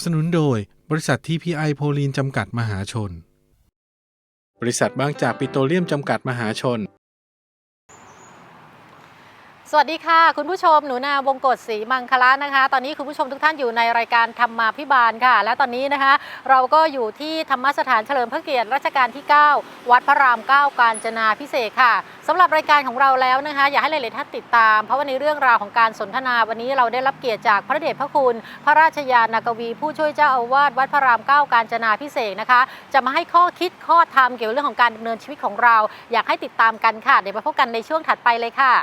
สนับสนุนโดย บริษัททีพีไอโพลีนจำกัดมหาชน บริษัทบางจากปิโตรเลียมจำกัดมหาชน สวัสดีค่ะ คุณผู้ชมหนูนาวงกฎศรีมังคละนะคะ ตอนนี้คุณผู้ชมทุกท่านอยู่ในรายการธรรมาพิบาลค่ะ และตอนนี้นะคะ เราก็อยู่ที่ธรรมสถานเฉลิมพระเกียรติรัชกาลที่ 9 วัดพระราม 9 กาญจนาพิเศษค่ะสำหรับรายการของเราแล้วนะคะ อยากให้หลายๆท่านติดตาม เพราะว่าในเรื่องราวของการสนทนาวันนี้เราได้รับเกียรติจากพระเดชพระคุณ พระราชยานากวี ผู้ช่วยเจ้าอาวาสวัดพระราม 9 กาญจนาพิเศษนะคะ จะมาให้ข้อคิดข้อธรรมเกี่ยวกับเรื่องของการดำเนินชีวิตของเรา อยากให้ติดตามกันค่ะเดี๋ยวมาพบกันในช่วงถัดไปเลยค่ะ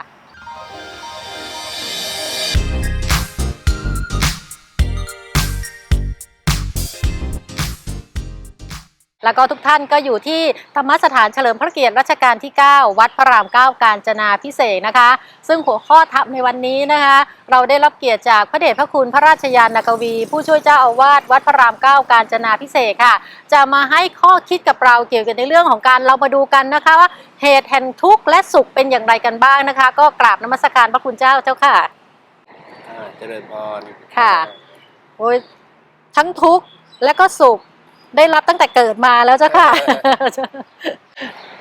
แล้วก็ทุกท่านก็อยู่ที่ธรรมสถานเฉลิมพระเกียรติรัชกาลที่ 9 วัดพระราม 9 กาญจนาพิเศษกนะคะ ซึ่งหัวข้อทัพในวันนี้นะคะ เราได้รับเกียรติจากพระเดชพระคุณพระราชยานากวี ผู้ช่วยเจ้าอาวาสวัดพระราม 9 กาญจนาพิเศษกค่ะ จะมาให้ข้อคิดกับเราเกี่ยวกับในเรื่องของการเรามาดูกันนะคะว่าเหตุแห่งทุกข์และสุขเป็นอย่างไรกันบ้างนะคะ ก็กราบนมัสการพระคุณเจ้าเจ้าค่ะอ่าเจริญพรค่ะโอ้ยทั้งทุกข์และก็สุข ได้รับตั้งแต่เกิดมาแล้วเจ้าค่ะ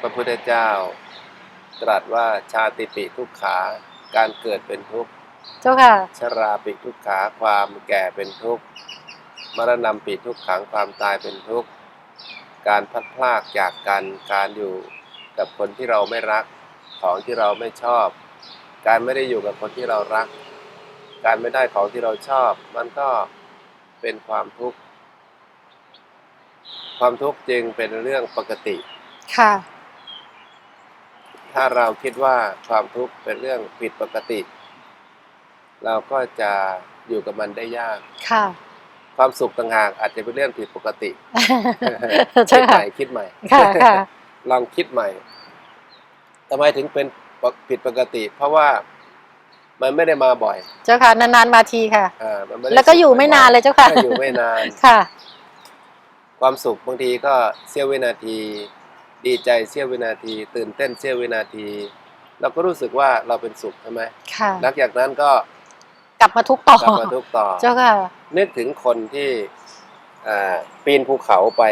พระพุทธเจ้า ตรัสว่าชาติปิทุกขา การเกิดเป็นทุกข์ เจ้าค่ะ ชราปิทุกขาความแก่เป็นทุกข์ มรณะปิทุกขังความตายเป็นทุกข์ การพัดพลากจากกัน การอยู่กับคนที่เราไม่รัก ของที่เราไม่ชอบ การไม่ได้อยู่กับคนที่เรารัก การไม่ได้ของที่เราชอบ มันก็เป็นความทุกข์ ความทุกข์จึงเป็นเรื่องปกติ ค่ะ ถ้าเราคิดว่าความทุกข์เป็นเรื่องผิดปกติ เราก็จะอยู่กับมันได้ยาก ค่ะ ความสุขต่างหากอาจจะเป็นเรื่องผิดปกติเจ้าคิดใหค่ะม่คิดใหม่ค่ะค่ะลองคิดใหม่ทำไมถึงเป็นผิดปกติ เพราะว่ามันไม่ได้มาบ่อย เจ้าค่ะนานๆมาทีค่ะอ่ามันไม่ได้แล้วก็อยู่ไม่นานเลยเจ้าค่ะก็อยู่ไม่นาน ค่ะ ความสุขบางทีก็เสี้ยววินาที ดีใจเสี้ยววินาที ตื่นเต้นเสี้ยววินาที เราก็รู้สึกว่าเราเป็นสุขใช่ไหมค่ะ หลังจากนั้นก็กลับมาทุกข์ต่อกลับมาทุกข์ต่อ เจ้าค่ะ นึกถึงคนที่อ่าปีนภูเขาไป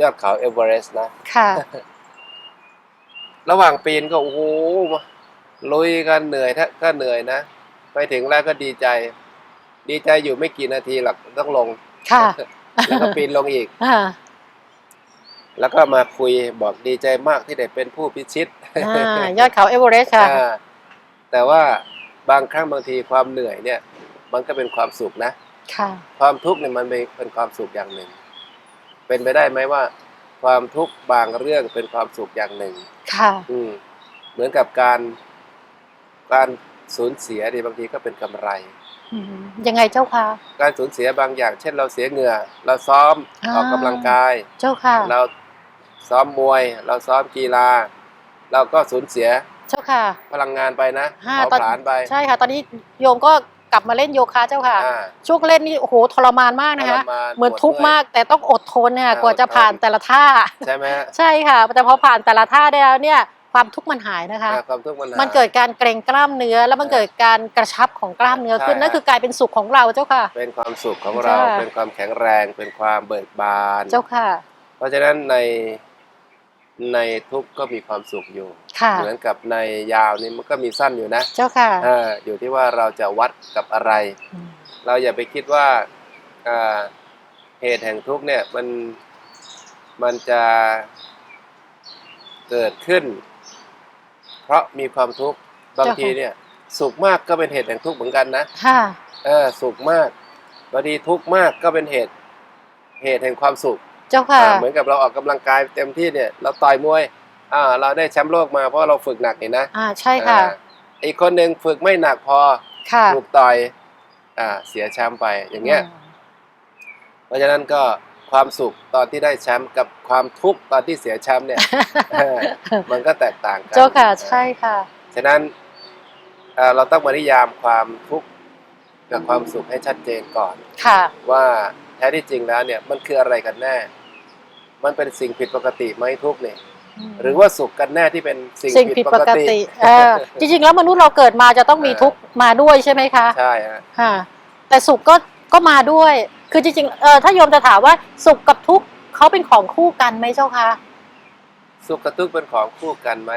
ยอดเขาเอเวอเรสต์นะ ค่ะ ระหว่างปีนก็โอ้โหลุยกันเหนื่อยถ้าก็เหนื่อยนะ ไปถึงแล้วก็ดีใจ ดีใจอยู่ไม่กี่นาทีหรอกต้องลง ค่ะ แล้วก็ปีนลงอีก อ่าแล้วก็มาคุยบอกดีใจมากที่ได้เป็นผู้พิชิตอ่ายอดเขาเอเวอเรสต์ค่ะ อ่าแต่ว่าบางครั้งบางทีความเหนื่อยเนี่ย มันก็เป็นความสุขนะ ค่ะ ความทุกข์เนี่ยมันเป็นความสุขอย่างหนึ่ง เป็นไปได้ไหมว่า ความทุกข์บางเรื่องเป็นความสุขอย่างหนึ่ง ค่ะ อืมเหมือนกับการการสูญเสียดีบางทีก็เป็นกำไรอืม ยังไงเจ้าค่ะ การสูญเสียบางอย่าง เช่นเราเสียเหงื่อ เราซ้อมอ่าออกกำลังกาย เจ้าค่ะ เราซ้อมมวย เราซ้อมกีฬา เราก็สูญเสีย เจ้าค่ะ พลังงานไปนะห้าเผาตอนผลาญไป ใช่ค่ะ ตอนนี้โยมก็กลับมาเล่นโยคะเจ้าค่ะอ่าช่วงเล่นนี่โอ้โหทรมานมากนะคะทรมานเหมือนปวดทุกข์เมื่อยมากแต่ต้องอดทนเนี่ยอ่ากว่าจะอดทนผ่านแต่ละท่า ใช่ไหมฮะใช่ค่ะ แต่พอผ่านแต่ละท่าได้แล้วเนี่ย ความทุกข์มันหายนะคะอ่าความทุกข์มันหายมันเกิดการเกร็งกล้ามเนื้อ แล้วมันอ่าเกิดการกระชับของกล้ามเนื้อขึ้นใช่นั่นคือกลายเป็นสุขของเราเจ้าค่ะ เป็นความสุขของเราใช่เป็นความแข็งแรง เป็นความเบิกบาน เจ้าค่ะ เพราะฉะนั้นในในทุกข์ก็มีความสุขอยู่ค่ะเหมือนกับในยาวนี่มันก็มีสั้นอยู่นะ เจ้าค่ะอ่าอยู่ที่ว่าเราจะวัดกับอะไรอืมเราอย่าไปคิดว่าอ่าเหตุแห่งทุกข์เนี่ยมันมันจะเกิดขึ้น เพราะมีความทุกข์บางทีเนี่ย สุขมากก็เป็นเหตุแห่งทุกข์เหมือนกันนะค่ะเออสุขมากบางทีทุกข์มากก็เป็นเหตุ เหตุแห่งความสุขเจ้าค่ะอ่าเหมือนกับเราออกกำลังกายเต็มที่เนี่ย เราต่อยมวยอ่าเราได้แชมป์โลกมาเพราะเราฝึกหนักนี่นะอ่าใช่ค่ะอ่าอีกคนหนึ่งฝึกไม่หนักพอค่ะถูกต่อยอ่าเสียแชมป์ไปอย่างเงี้ย เพราะฉะนั้นก็ ความสุขตอนที่ได้แชมป์กับความทุกข์ตอนที่เสียแชมป์เนี่ยเออมันก็แตกต่างกัน เจ้าค่ะใช่ค่ะ ฉะนั้นเอ่อเราต้องมานิยามความทุกข์กับความสุขให้ชัดเจนก่อนค่ะ ว่าแท้ที่จริงแล้วเนี่ยมันคืออะไรกันแน่ มันเป็นสิ่งผิดปกติไหมทุกข์เนี่ยหรือว่าสุขกันแน่ที่เป็นสิ่งสิ่งผิผิดดปปกกติติเออจริงๆ แล้วมนุษย์เราเกิดมาจะต้องมีเออทุกข์มาด้วยใช่ไหมคะ ใช่ฮะค่ะแต่สุขก็ก็มาด้วย คือจริงๆเออถ้าโยมจะถามว่าสุขกับทุกข์เขาเป็นของคู่กันไหมเจ้าคะสุขกับทุกข์เป็นของคู่กันไหม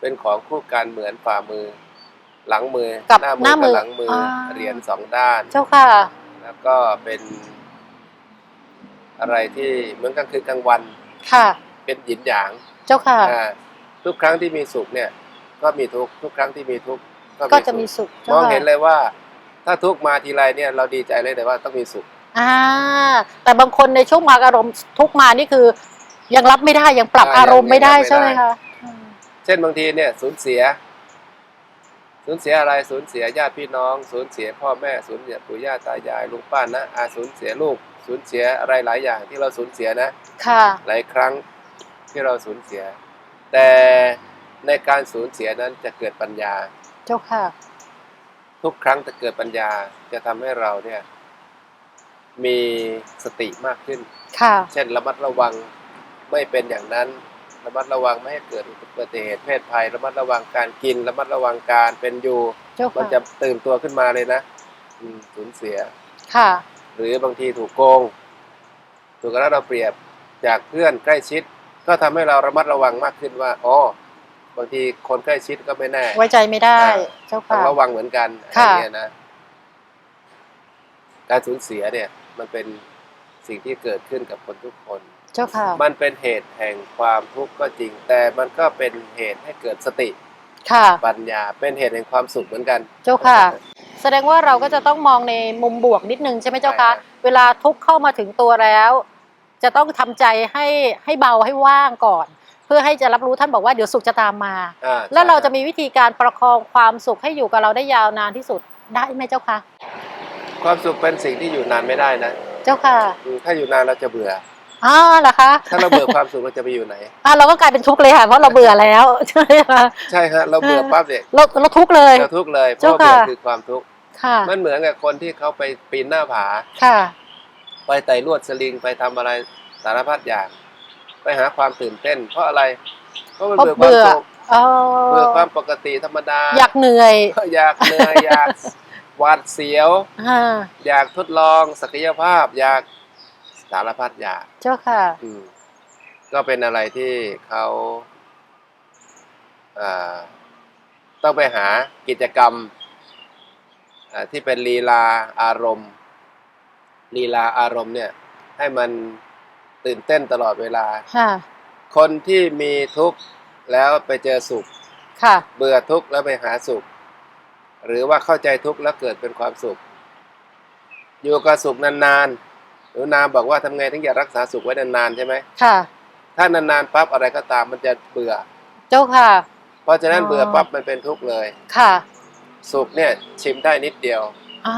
เป็นของคู่กันเหมือนฝ่ามือ หลังมือกับหน้ามืหน้าอมืกับอหลังมืออาเหรียญสองด้าน เจ้าค่ะ แล้วก็เป็น อะไรที่เหมือนกลางคืนกลางวันค่ะ เป็นหยินหยาง เจ้าค่ะอ่าทุกครั้งที่มีสุขเนี่ย ก็มีทุกข์ทุกครั้งที่มีทุกข์ก็จะมีสุขสุขมองค่ะเห็นเลยว่า ถ้าทุกข์มาทีไรเนี่ยเราดีใจเลยแต่ว่าต้องมีสุข อ่า แต่บางคนในช่วงมากอารมณ์ทุกข์มานี่คือ ยังรับไม่ได้ยังปรับอ่าอารมณ์ไม่ได้ยังรับไม่ ใช่ไหมได้คะอืมเช่นบางทีเนี่ยสูญเสีย สูญเสียอะไรสูญเสียญาติพี่น้อง สูญเสียพ่อแม่สูญเสียปู่ย่าตายายลุงป้านะอาสูญเสียลูก สูญเสียอะไรหลายอย่างที่เราสูญเสียนะ ค่ะ หลายครั้งที่เราสูญเสีย แต่ในการสูญเสียนั้นจะเกิดปัญญา เจ้าค่ะ ทุกครั้งจะเกิดปัญญาจะทำให้เราเนี่ย มีสติมากขึ้นค่ะเช่นระมัดระวังไม่เป็นอย่างนั้น ระมัดระวังไม่ให้เกิดอุบัติเหตุเพศภัย ระมัดระวังการกิน ระมัดระวังการเป็นอยู่เจ้ามันค่ะจะตื่นตัวขึ้นมาเลยนะอืมสูญเสียค่ะ หรือบางทีถูกโกง ถูกกระเราเปรียบจากเพื่อนใกล้ชิด ก็ทำให้เราระมัดระวังมากขึ้นว่าอ๋อ บางทีคนใกล้ชิดก็ไม่แน่ไว้ใจไม่ได้ เจ้าต้องค่ะระวังเหมือนกันอะไรค่ะ เงี้ยนะ การสูญเสียเนี่ย มันเป็นสิ่งที่เกิดขึ้นกับคนทุกคน เจ้าค่ะ มันเป็นเหตุแห่งความทุกข์ก็จริง แต่มันก็เป็นเหตุให้เกิดสติค่ะ ปัญญา เป็นเหตุแห่งความสุขเหมือนกัน เจ้าค่ะ แสดงว่าเราก็จะต้องมองในมุมบวกนิดนึงใช่ไหมเจ้าคะใช่เวลาทุกข์เข้ามาถึงตัวแล้ว จะต้องทำใจให้ให้เบาให้ว่างก่อนเพื่อให้จะรับรู้ท่านบอกว่าเดี๋ยวสุขจะตามมา อ่าแล้วเราจะใช่มีวิธีการประคองความสุขให้อยู่กับเราได้ยาวนานที่สุดได้ไหมเจ้าคะความสุขเป็นสิ่งที่อยู่นานไม่ได้นะเจ้าค่ะอืมถ้าอยู่นานเราจะเบื่อ อ๋อเหรอคะถ้าเราเบื่อความสุขเราจะไปอยู่ไหน อ่าเราก็กลายเป็นทุกข์เลยค่ะเพราะเราเบื่อแล้วใช่ไหมคะใช่ฮะเราเบื่อปั๊บเนี่ยเราเราทุกข์เลย เราทุกข์เลยเพเจ้าราะว่าเบื่อค่ะคือความทุกข์ค่ะมันเหมือนกับคนที่เขาไปปีนหน้าผา ค่ะ ไปไต่ลวดสลิงไปทำอะไรสารพัดอย่าง ไปหาความตื่นเต้น เพราะอะไร เพราะมันเพราะเบื่อความเบื่อสุขอ๋อเบื่อความปกติธรรมดา อยากเหนื่อย อยากเหนื่อยอยากหวาดเสียวอ่าอยากทดลองศักยภาพ อยากสารพัดอยาก เจ้าค่ะอืมก็เป็นอะไรที่เขาอ่าต้องไปหากิจกรรมอ่าที่เป็นลีลาอารมณ์ลีลาอารมณ์เนี่ย ให้มัน ตื่นเต้นตลอดเวลา ค่ะ คนที่มีทุกข์แล้วไปเจอสุข ค่ะ เบื่อทุกข์แล้วไปหาสุข หรือว่าเข้าใจทุกข์แล้วเกิดเป็นความสุข อยู่กับสุขนานๆหรือนาบอกว่าทำไงถึงจะรักษาสุขไว้นานๆใช่ไหมค่ะ ถ้านานๆปั๊บอะไรก็ตามมันจะเบื่อ เจ้าค่ะ เพราะฉะนั้นอ๋อ เบื่อปั๊บมันเป็นทุกข์เลย ค่ะ สุขเนี่ยชิมได้นิดเดียว อ่า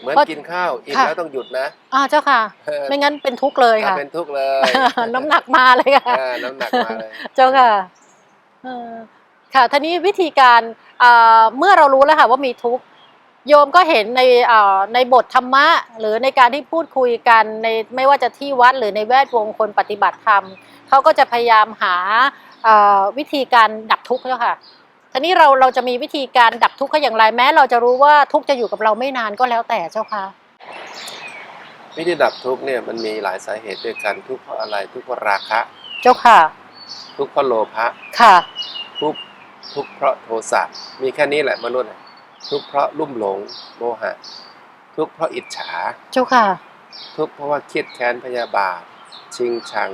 เหมือนเพราะกินข้าวอิ่มค่ะแล้วต้องหยุดนะอ่าเจ้าค่ะเออไม่งั้นเป็นทุกข์เลยถ้าค่ะเป็นทุกข์เลย น้ำหนักมาเลยค่ะเออน้ำหนักมาเลยเจ้าค่ะเออค่ะทีนี้วิธีการอ่าเมื่อเรารู้แล้วค่ะว่ามีทุกข์โยมก็เห็นในอ่าในบทธรรมะ หรือในการที่พูดคุยกันในไม่ว่าจะที่วัดหรือในแวดวงคนปฏิบัติธรรมเขาก็จะพยายามหาอ่าวิธีการดับทุกข์แล้วค่ะ ทีนี้เราเราจะมีวิธีการดับทุกข์เขาอย่างไรแม้ เราจะรู้ว่าทุกข์จะอยู่กับเราไม่นานก็แล้วแต่เจ้าค่ะวิธีดับทุกข์เนี่ยมันมีหลายสาเหตุด้วยกันทุกข์เพราะอะไรทุกข์เพราะราคะ เจ้าค่ะ ทุกข์เพราะโลภะค่ะ ทุกข์ทุกข์เพราะโทสะมีแค่นี้แหละมนุษย์อะทุกข์เพราะลุ่มหลงโมหะ ทุกข์เพราะอิจฉา เจ้าค่ะ ทุกข์เพราะว่าเครียดแค้นพยาบาทชิงชัง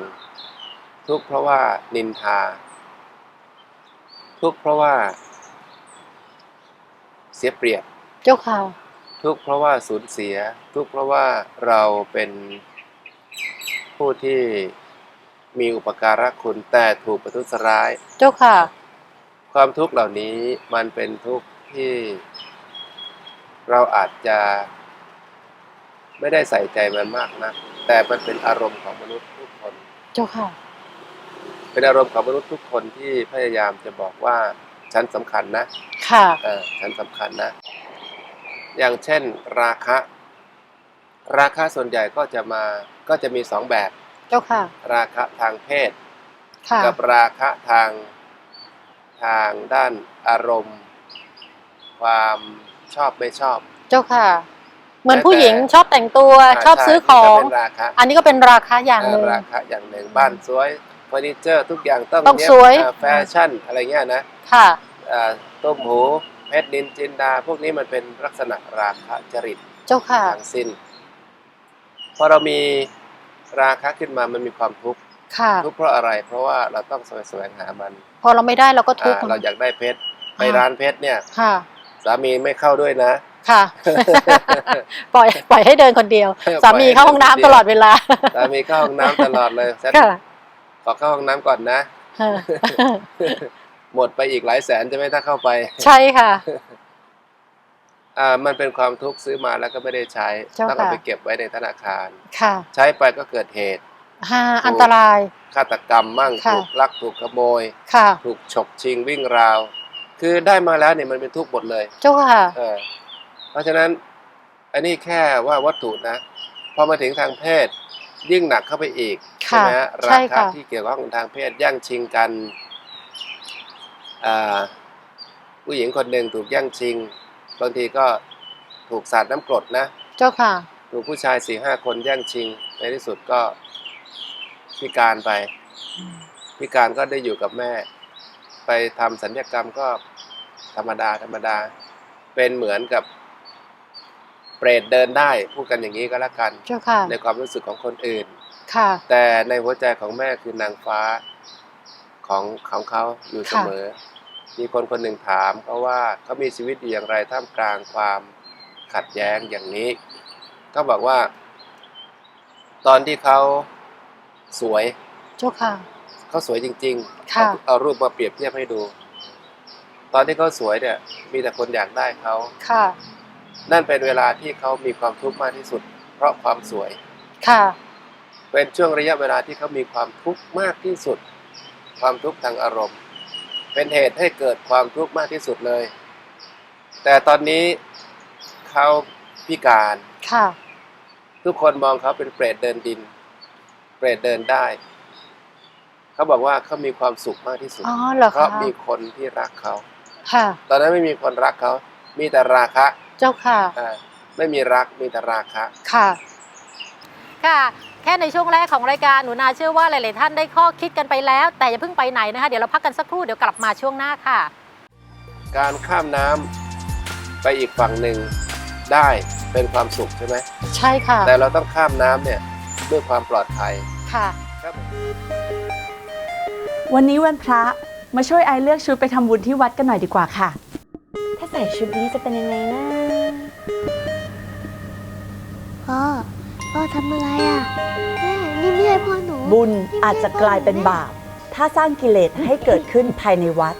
ทุกข์เพราะว่านินทา ทุกข์เพราะว่า เสียเปรียบ เจ้าค่ะ ทุกข์เพราะว่าสูญเสีย ทุกข์เพราะว่าเราเป็นผู้ที่มีอุปการะคุณแต่ถูกประทุษร้าย เจ้าค่ะ ความทุกข์เหล่านี้มันเป็นทุกข์ที่ เราอาจจะ ไม่ได้ใส่ใจมันมากนะแต่มันเป็นอารมณ์ของมนุษย์ทุกคน เจ้าค่ะ เป็นอารมณ์ของมนุษย์ทุกคนที่พยายามจะบอกว่าฉันสำคัญนะ ค่ะเออฉันสำคัญนะ อย่างเช่น ราคะ ราคะส่วนใหญ่ก็จะมาก็จะมีสองแบบเจ้าค่ะ ราคะทางเพศค่ะกับราคะทางทางด้านอารมณ์ ความชอบไม่ชอบ เจ้าค่ะ เหมือนผู้หญิงชอบแต่งตัวชอบซื้อของใช่นี่ก็เป็นราคะอันนี้ก็เป็นราคาอย่างหนึ่งราคะอย่างหนึ่งบ้านสวย เฟอร์นิเจอร์ทุกอย่างต้องต้องเนี้สวยอ่าแฟชั่นอะไรเงี้ยนะค่ะ อ่าต้มหูเพชรนินจินดา พวกนี้มันเป็นลักษณะราคะจริต เจ้าค่ะ ทั้งสิ้นพอเรามีราคะขึ้นมามันมีความทุกข์ค่ะ ทุกข์เพราะอะไร เพราะว่าเราต้องแสวงหามันพอเราไม่ได้เราก็ทุกข์ อ่าเราอยากได้เพชรไปอ่า ร้านเพชรเนี่ย ค่ะ สามีไม่เข้าด้วยนะ ค่ะ ปล่อยปล่อยให้เดินคนเดียวปล่อยให้สามีเข้าห้องน้ำเดินคนเดียวตลอดเวลา สามีเข้าห้องน้ำตลอดเลยฉันค่ะ ขอเข้าห้องน้ำก่อนนะ หมดไปอีกหลายแสนจะไหม่ถ้าเข้าไป ใช่ค่ะ อ่า มันเป็นความทุกข์ซื้อมาแล้วก็ไม่ได้ใช้เจ้าต้องเอาค่ะไปเก็บไว้ในธนาคาร ค่ะ ใช้ไปก็เกิดเหตุห้าอันตราย ฆาตกรรมมั่งค่ะถูกลักถูกขโมย ค่ะ ถูกฉกชิงวิ่งราว คือได้มาแล้วเนี่ยมันเป็นทุกข์หมดเลย เจ้าค่ะ เออ เพราะฉะนั้น อันนี้แค่ว่าวัตถุนะ พอมาถึงทางเพศ ยิ่งหนักเข้าไปอีกค่ะไหมฮะใช่ราค่ะคะที่เกี่ยวข้องกับทางเพศแย่งชิงกันอ่าผู้หญิงคนหนึ่งถูกแย่งชิง บางทีก็ถูกสาดน้ำกรดนะ เจ้าค่ะ ถูกผู้ชายสี่ห้าคนแย่งชิง ในที่สุดก็พิการไป พิการก็ได้อยู่กับแม่ ไปทำสัญญกรรมก็ธรรมดาธรรมดา เป็นเหมือนกับ เปรตเดินได้พูดกันอย่างนี้ก็แล้วกันเจ้าค่ะ ในความรู้สึกของคนอื่น ค่ะ แต่ในหัวใจของแม่คือนางฟ้าของของเขาอยู่เสมอ มีคนคนหนึ่งถามเขาว่าเขามีชีวิตอยู่อย่างไรท่ามกลางความขัดแย้งอย่างนี้ก็บอกว่า ตอนที่เขาสวยเจ้าค่ะเขาสวยจริงๆค่ะเอาเอารูปมาเปรียบเทียบให้ดู ตอนที่เขาสวยเนี่ย มีแต่คนอยากได้เขาค่ะ นั่นเป็นเวลาที่เขามีความทุกข์มากที่สุด เพราะความสวย ค่ะ เป็นช่วงระยะเวลาที่เขามีความทุกข์มากที่สุด ความทุกข์ทางอารมณ์ เป็นเหตุให้เกิดความทุกข์มากที่สุดเลย แต่ตอนนี้เขาพิการ ค่ะ ทุกคนมองเขาเป็นเปรตเดินดิน เปรตเดินได้ เขาบอกว่าเขามีความสุขมากที่สุด อ๋อเหรอเพราะคะมีคนที่รักเขา ค่ะ ตอนนั้นไม่มีคนรักเขา มีแต่ราคะ เจ้าค่ะ อ่าไม่มีรักมีแต่ราคะ ค่ะ ค่ะ แค่ในช่วงแรกของรายการหนูนาเชื่อว่าหลาย ๆ ท่านได้ข้อคิดกันไปแล้ว แต่อย่าเพิ่งไปไหนนะคะ เดี๋ยวเราพักกันสักครู่เดี๋ยวกลับมาช่วงหน้าค่ะ การข้ามน้ำไปอีกฝั่งหนึ่งได้เป็นความสุขใช่ไหมใช่ค่ะแต่เราต้องข้ามน้ำเนี่ยด้วยความปลอดภัยค่ะ ครับ วันนี้วันพระมาช่วยไอเลือกชุดไปทำบุญที่วัดกันหน่อยดีกว่าค่ะ ถ้าใส่ชุดนี้จะเป็นยังไงนะพ่อ พ่อทำอะไรอะแม่นี่ไม่ใช่พ่อหนูบุญอาจจะกลายเป็นบาป ถ้าสร้างกิเลสให้เกิดขึ้นภายในวัด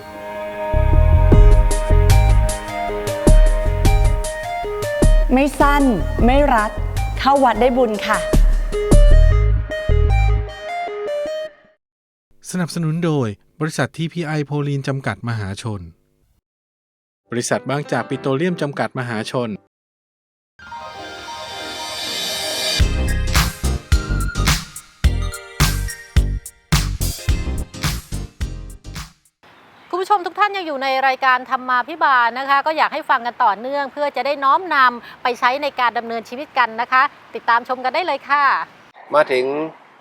ไม่สั้นไม่รัด เข้าวัดได้บุญค่ะ สนับสนุนโดยบริษัทที่พีไอโพลีนจำกัดมหาชน บริษัทบางจากปิโตรเลียมจำกัดมหาชน คุณผู้ชมทุกท่านยังอยู่ในรายการธรรมาพิบาลนะคะ ก็อยากให้ฟังกันต่อเนื่อง เพื่อจะได้น้อมนำไปใช้ในการดำเนินชีวิตกันนะคะ ติดตามชมกันได้เลยค่ะ มาถึง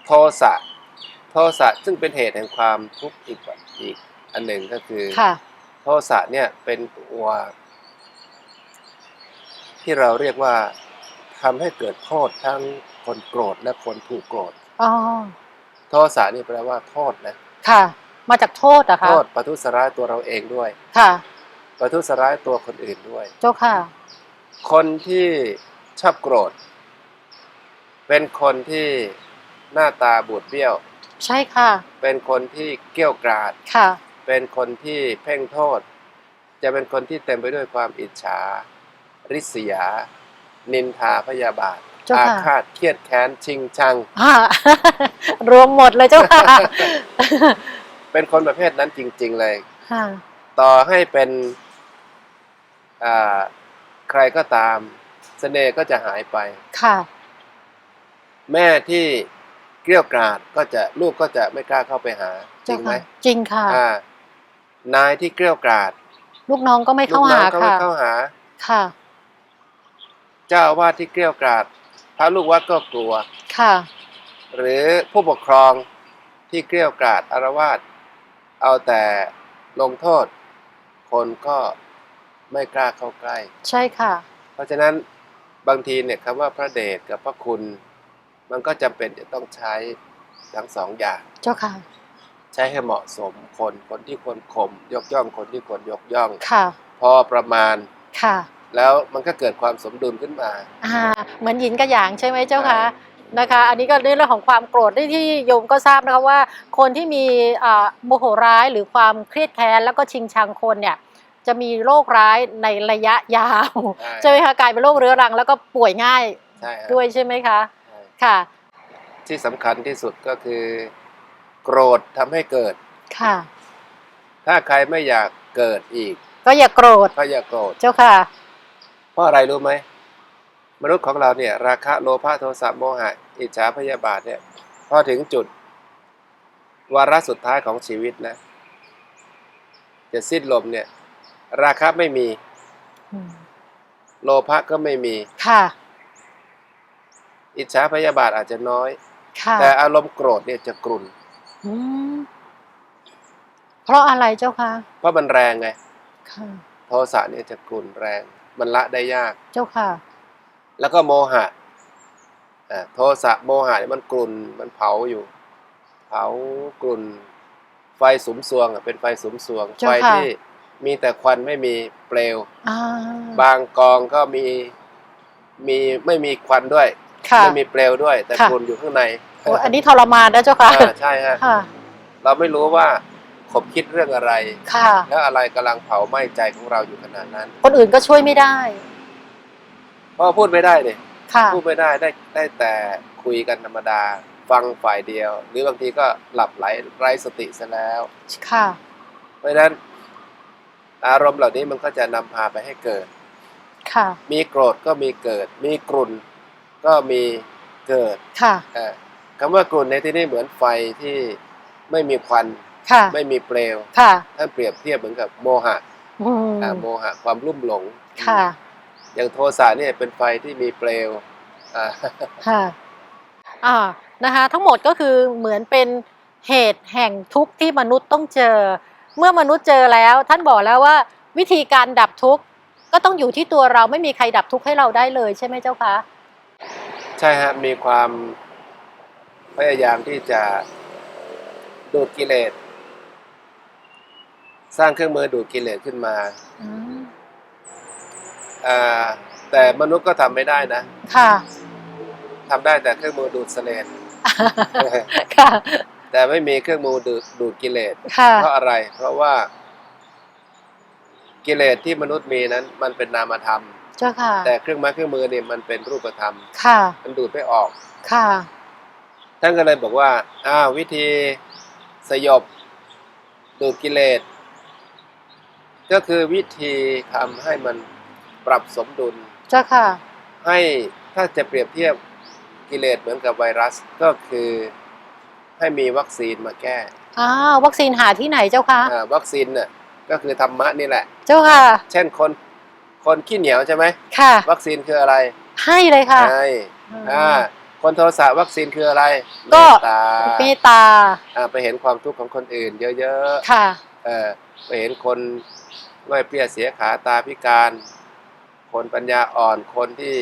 โทสะ โทสะซึ่งเป็นเหตุแห่งความทุกข์อีกอีกอันหนึ่งก็คือ ค่ะ โทสะเนี่ยเป็นตัวที่เราเรียกว่าทำให้เกิดโทษทั้งคนโกรธและคนถูกโกรธอ๋อโทสะนี่แปลว่าโทษนะ ค่ะ มาจากโทษอะคะโทษประทุษร้ายตัวเราเองด้วย ค่ะประทุษร้ายตัวคนอื่นด้วย เจ้าค่ะ คนที่ชอบโกรธ เป็นคนที่หน้าตาบูดเบี้ยว ใช่ค่ะ เป็นคนที่เกี้ยวกราด ค่ะ เป็นคนที่เพ่งโทษ จะเป็นคนที่เต็มไปด้วยความอิจฉา ริษยา นินทาพยาบาทเจ้าอาค่ะฆาตเครียดแค้นชิงชังอ่ารวมหมดเลยเจ้าค่ะ เป็นคนประเภทนั้นจริง ๆ เลยค่ะต่อให้เป็นอ่าใครก็ตามเสน่ห์ก็จะหายไปค่ะ แม่ที่เกลี้ยวกราดก็จะลูกก็จะไม่กล้าเข้าไปหา จริเจ้างไหมค่ะจริงค่ะอ่า นายที่เกลี้ยวกราดลูกน้องก็ไม่ลูเข้ากน้อหางก็ไม่ค่ะ เข้าหา ค่ะ เจ้าอาวาสที่เกลี้ยวกราดพระลูกวัดก็กลัว ค่ะ หรือผู้ปกครองที่เกลี้ยวกราดอารวาสเอาแต่ลงโทษ คนก็ไม่กล้าเข้าใกล้ ใช่ค่ะ เพราะฉะนั้นบางทีเนี่ยคำว่าพระเดชกับพระคุณ มันก็จำเป็นจะต้องใช้ทั้งสองอย่าง เจ้าค่ะ ใช้ให้เหมาะสมคนคนที่ควรข่มยกย่องคนที่ควรยกย่องค่ะ พอประมาณค่ะ แล้วมันก็เกิดความสมดุลขึ้นมาอ่าเหมือนหยินกับหยางใช่ไหมเจ้าคะใช่นะคะ อันนี้ก็ในเรื่องของความโกรธที่ที่โยมก็ทราบนะคะว่า คนที่มีอ่าโมโหร้ายหรือความเครียดแค้นแล้วก็ชิงชังคนเนี่ยจะมีโรคร้ายในระยะยาวใช่ไหมคะกลายเป็นโรคเรื้อรังแล้วก็ป่วยง่ายใช่ฮะด้วยใช่ไหมคะใช่ค่ะ ที่สำคัญที่สุดก็คือ โกรธทำให้เกิด ค่ะ ถ้าใครไม่อยากเกิดอีก ก็อย่าโกรธ ก็อย่าโกรธ เจ้าค่ะ เพราะอะไรรู้ไหม มนุษย์ของเราเนี่ย ราคะโลภะโทสะโมหะ อิจฉาพยาบาทเนี่ย พอถึงจุด วาระสุดท้ายของชีวิตนะ จะสิ้นลมเนี่ย ราคะไม่มี โลภะก็ไม่มี ค่ะ อิจฉาพยาบาทอาจจะน้อยค่ะแต่อารมณ์โกรธเนี่ยจะกรุ่น อืมเพราะอะไรเจ้าคะเพราะมันแรงไงค่ะ โทสะเนี่ยจะกรุ่นแรง มันละได้ยาก เจ้าค่ะ แล้วก็โมหะอ่าโทสะโมหะเนี่ยมันกลุ่นมันเผาอยู่ เผากลุ่น ไฟสุมสวงอะเป็นไฟสุมสวง เจ้าไฟค่ะ ที่มีแต่ควันไม่มีเปลว อ่าบางกองก็มีมีไม่มีควันด้วย ค่ะ ไม่มีเปลวด้วย แต่ค่ะ กลุ่นอยู่ข้างใน โอ้อันนี้ทรมานนะเจ้าค่ะอ่าใช่ฮะค่ะเราไม่รู้ว่าขบคิดเรื่องอะไร ค่ะ แล้วอะไรกำลังเผาไหม้ใจของเราอยู่ขนาดนั้น คนอื่นก็ช่วยไม่ได้ เพราะพูดไม่ได้เนี่ยค่ะพูดไม่ได้ได้ได้แต่คุยกันธรรมดา ฟังฝ่ายเดียว หรือบางทีก็หลับไหลไร้สติซะแล้ว ค่ะ เพราะฉะนั้น อารมณ์เหล่านี้มันก็จะนำพาไปให้เกิด ค่ะ มีโกรธก็มีเกิด มีกลุ่นก็มีเกิด ค่ะเอ่อ คำว่ากลุ่นในที่นี้เหมือนไฟที่ไม่มีควันค่ะ ไม่มีเปลวค่ะท่านเปรียบเทียบเหมือนกับโมหะอืมอ่าโมหะความรุ่มหลงค่ะ อย่างโทสะเนี่ยเป็นไฟที่มีเปลวอ่า ค่ะอ่านะคะ ทั้งหมดก็คือเหมือนเป็นเหตุแห่งทุกข์ที่มนุษย์ต้องเจอ เมื่อมนุษย์เจอแล้ว ท่านบอกแล้วว่า วิธีการดับทุกข์ก็ต้องอยู่ที่ตัวเราไม่มีใครดับทุกข์ให้เราได้เลยใช่ไหมเจ้าคะ ใช่ฮะมีความ พยายามที่จะดูดกิเลส สร้างเครื่องมือดูดกิเลสขึ้นมาอืมอ่าแต่มนุษย์ก็ทำไม่ได้นะ ค่ะทำได้แต่เครื่องมือดูดเสลดค่ะ แต่ไม่มีเครื่องมือดูดดูดกิเลสค่ะเพราะอะไร เพราะว่า กิเลสที่มนุษย์มีนั้น มันเป็นนามธรรม เจ้าค่ะ แต่เครื่องไม้เครื่องมือเนี่ยมันเป็นรูปธรรม ค่ะ มันดูดไม่ออก ค่ะ ท่านก็เลยบอกว่าอ้าววิธีสยบดูดกิเลส ก็คือวิธีทำให้มันปรับสมดุล เจ้าค่ะ ให้ถ้าจะเปรียบเทียบกิเลสเหมือนกับไวรัสก็คือให้มีวัคซีนมาแก้อ้าววัคซีนหาที่ไหนเจ้าคะอ่าวัคซีนน่ะก็คือธรรมะนี่แหละ เจ้าค่ะ เช่นคนคนขี้เหนียวใช่ไหมค่ะ วัคซีนคืออะไรให้เลยค่ะให้อืมอ่า คนโทสะวัคซีนคืออะไรก็ เมตตาเมตตาอ่าไปเห็นความทุกข์ของคนอื่น เยอะค่ะ ๆเออไปเห็นคนง่อยเปรี้ยเสียขาตาพิการ คนปัญญาอ่อนคนที่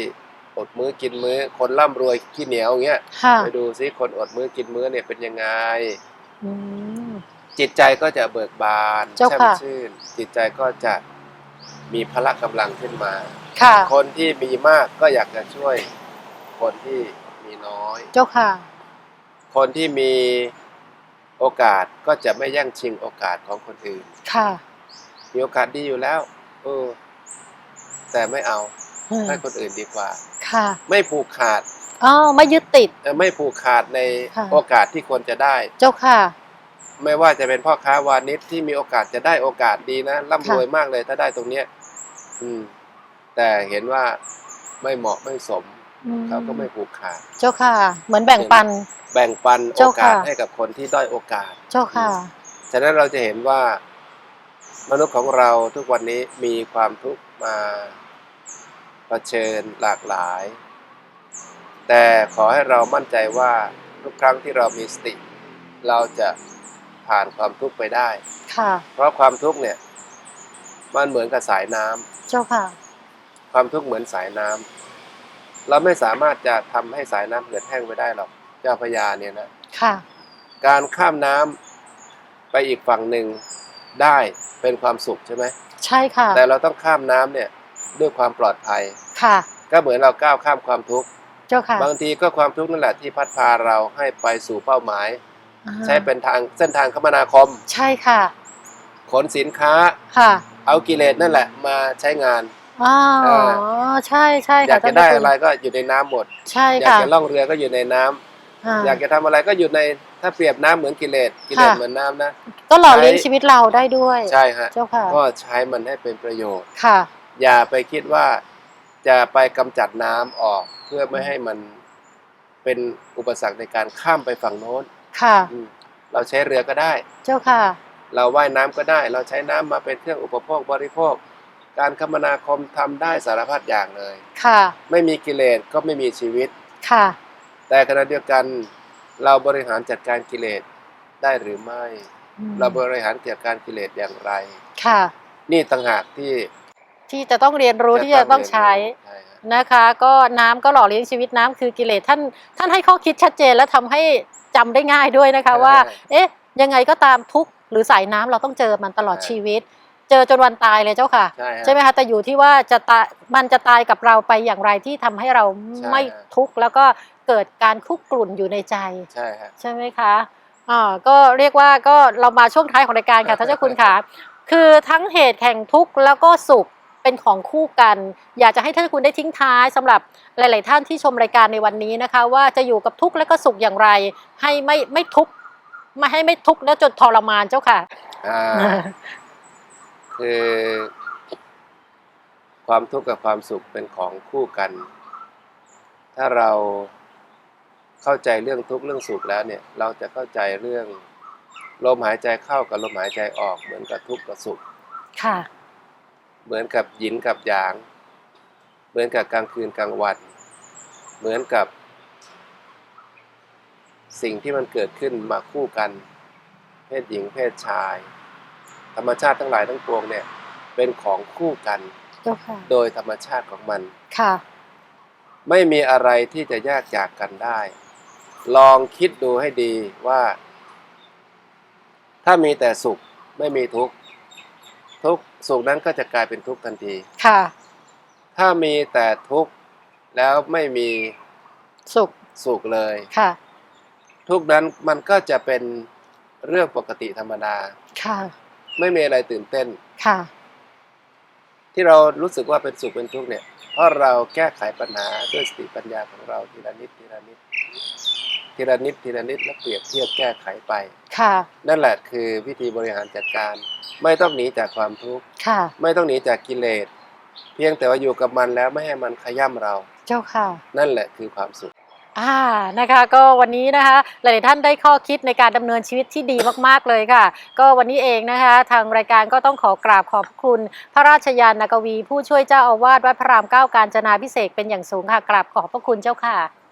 อดมื้อกินมื้อ คนร่ำรวยขี้เหนียวอย่างเงี้ยค่ะไปดูซิคนอดมื้อกินมื้อเนี่ยเป็นยังไง อืม จิตใจก็จะเบิกบานเจ้าแช่มค่ะ ชื่น จิตใจก็จะมีพละกำลังขึ้นมา ค่ะ คนที่มีมากก็อยากจะช่วยคนที่ มีน้อย เจ้าค่ะ คนที่มีโอกาสก็จะไม่แย่งชิงโอกาสของคนอื่น ค่ะ มีโอกาสดีอยู่แล้ว เออ แต่ไม่เอาอืมให้คนอื่นดีกว่า ค่ะ ไม่ผูกขาดอ๋อไม่ยึดติดเอ่อไม่ผูกขาดในค่ะโอกาสที่ควรจะได้ เจ้าค่ะ ไม่ว่าจะเป็นพ่อค้าวานิชที่มีโอกาสจะได้โอกาสดีนะร่ำรวยมากเลยถ้าได้ตรงเนี้ย อืม แต่เห็นว่าไม่เหมาะไม่สมอืม เขาก็ไม่ผูกขาดเจ้าค่ะ เหมือนแบ่งปัน แบ่งปันโอเจ้ากาสค่ะให้กับคนที่ด้อยโอกาส เจ้าค่ะ ฉะนั้นเราจะเห็นว่ามนุษย์ของเราทุกวันนี้มีความทุกข์มาเผชิญหลากหลาย แต่ขอให้เรามั่นใจว่าทุกครั้งที่เรามีสติ เราจะผ่านความทุกข์ไปได้ ค่ะ เพราะความทุกข์เนี่ย มันเหมือนกับสายน้ำเจ้าค่ะ ความทุกข์เหมือนสายน้ำ เราไม่สามารถจะทำให้สายน้ำเหือดแห้งไปได้หรอกเจ้าพระยาเนี่ยนะค่ะ การข้ามน้ำไปอีกฝั่งหนึ่งได้เป็นความสุขใช่ไหมใช่ค่ะ แต่เราต้องข้ามน้ำเนี่ยด้วยความปลอดภัยค่ะ ก็เหมือนเราก้าวข้ามความทุกข์เจ้าค่ะบางทีก็ความทุกข์นั่นแหละที่พัดพาเราให้ไปสู่เป้าหมายอ่าใช้เป็นทางเส้นทางคมนาคม ใช่ค่ะ ขนสินค้าค่ะ เอากิเลสนั่นแหละมาใช้งาน อ๋ออ่าใช่ใช่อยาค่ะกจะได้อะไรก็อยู่ในน้ำหมด ใช่อยากค่ะจะล่องเรือก็อยู่ในน้ำอ่าอยากจะทำอะไรก็อยู่ในถ้าเปรียบน้ำเหมือนกิเลสกิเลสค่ะเหมือนน้ำนะ ก็หล่อเลี้ยงใช้ชีวิตเราได้ด้วยใช่ฮะเจ้าค่ะก็ใช้มันให้เป็นประโยชน์ค่ะ อย่าไปคิดว่าจะไปกำจัดน้ำออกเพื่อไม่ให้มันเป็นอุปสรรคในการข้ามไปฝั่งโน้นค่ะอืมเราใช้เรือก็ได้ เจ้าค่ะ เราว่ายน้ำก็ได้ เราใช้น้ำมาเป็นเครื่องอุปโภคบริโภค การคมนาคมทำได้สารพัดอย่างเลย ค่ะ ไม่มีกิเลสก็ไม่มีชีวิต ค่ะ แต่ขณะเดียวกันเราบริหารจัดการกิเลสได้หรือไม่อืมเราบริหารจัดการกิเลสอย่างไร ค่ะ นี่ต่างหากที่ที่จะต้องเรียนรู้ที่จะต้องใช้เรียนรู้ใช่ฮะนะคะ ก็น้ำก็หล่อเลี้ยงชีวิตน้ำคือกิเลสท่านท่านให้ข้อคิดชัดเจนและทำให้จำได้ง่ายด้วยนะคะว่า เอ๊ะ ยังไงก็ตามทุกข์หรือสายน้ำเราต้องเจอมันตลอดชีวิต เจอจนวันตายเลยเจ้าค่ะ ใช่ฮะ ใช่ไหมคะแต่อยู่ที่ว่าจะตายมันจะตายกับเราไปอย่างไรที่ทำให้เราใช่ ไม่ฮะทุกข์แล้วก็เกิดการคุกกลุ่นอยู่ในใจ ใช่ฮะ ใช่ไหมคะอ่าก็เรียกว่าก็เรามาช่วงท้ายของรายการค่ะท่านเจ้าคุณค่ะ คือทั้งเหตุแห่งทุกข์แล้วก็สุขเป็นของคู่กัน อยากจะให้ท่านเจ้าคุณได้ทิ้งท้ายสำหรับหลาย ๆ ท่านที่ชมรายการในวันนี้นะคะ ว่าจะอยู่กับทุกข์และก็สุขอย่างไร ให้ไม่ไม่ทุกข์ไม่ให้ไม่ทุกข์แล้วจนทรมานเจ้าค่ะ อ่า คือความทุกข์กับความสุขเป็นของคู่กัน ถ้าเราเข้าใจเรื่องทุกข์เรื่องสุขแล้วเนี่ย เราจะเข้าใจเรื่องลมหายใจเข้ากับลมหายใจออกเหมือนกับทุกข์กับสุข ค่ะ เหมือนกับหยินกับหยาง เหมือนกับกลางคืนกลางวัน เหมือนกับ สิ่งที่มันเกิดขึ้นมาคู่กัน เพศหญิงเพศชาย ธรรมชาติทั้งหลายทั้งปวงเนี่ย เป็นของคู่กันเจ้าค่ะโดยธรรมชาติของมันค่ะ ไม่มีอะไรที่จะแยกจากกันได้ ลองคิดดูให้ดีว่า ถ้ามีแต่สุขไม่มีทุกข์ทุกข์สุขนั้นก็จะกลายเป็นทุกข์ทันทีค่ะ ถ้ามีแต่ทุกข์แล้วไม่มีสุขสุขเลยค่ะ ทุกข์นั้นมันก็จะเป็นเรื่องปกติธรรมดาค่ะ ไม่มีอะไรตื่นเต้น ค่ะ ที่เรารู้สึกว่าเป็นสุขเป็นทุกข์เนี่ย เพราะเราแก้ไขปัญหาด้วยสติปัญญาของเราทีละนิดทีละนิดทีละนิดทีละนิดแล้วเปรียบเทียบแก้ไขไป ค่ะ นั่นแหละคือวิธีบริหารจัดการ ไม่ต้องหนีจากความทุกข์ ค่ะ ไม่ต้องหนีจากกิเลส เพียงแต่ว่าอยู่กับมันแล้วไม่ให้มันขย่ำเรา เจ้าค่ะ นั่นแหละคือความสุข อ่านะคะก็วันนี้นะคะหลายๆท่านได้ข้อคิดในการดำเนินชีวิตที่ดีมากๆเลยค่ะ ก็วันนี้เองนะคะ ทางรายการก็ต้องขอกราบขอบคุณ พระราชยานนากวี ผู้ช่วยเจ้าอาวาสวัดพระรามเก้าการจนาพิเศษกเป็นอย่างสูงค่ะกราบขอบพระคุณเจ้าค่ะ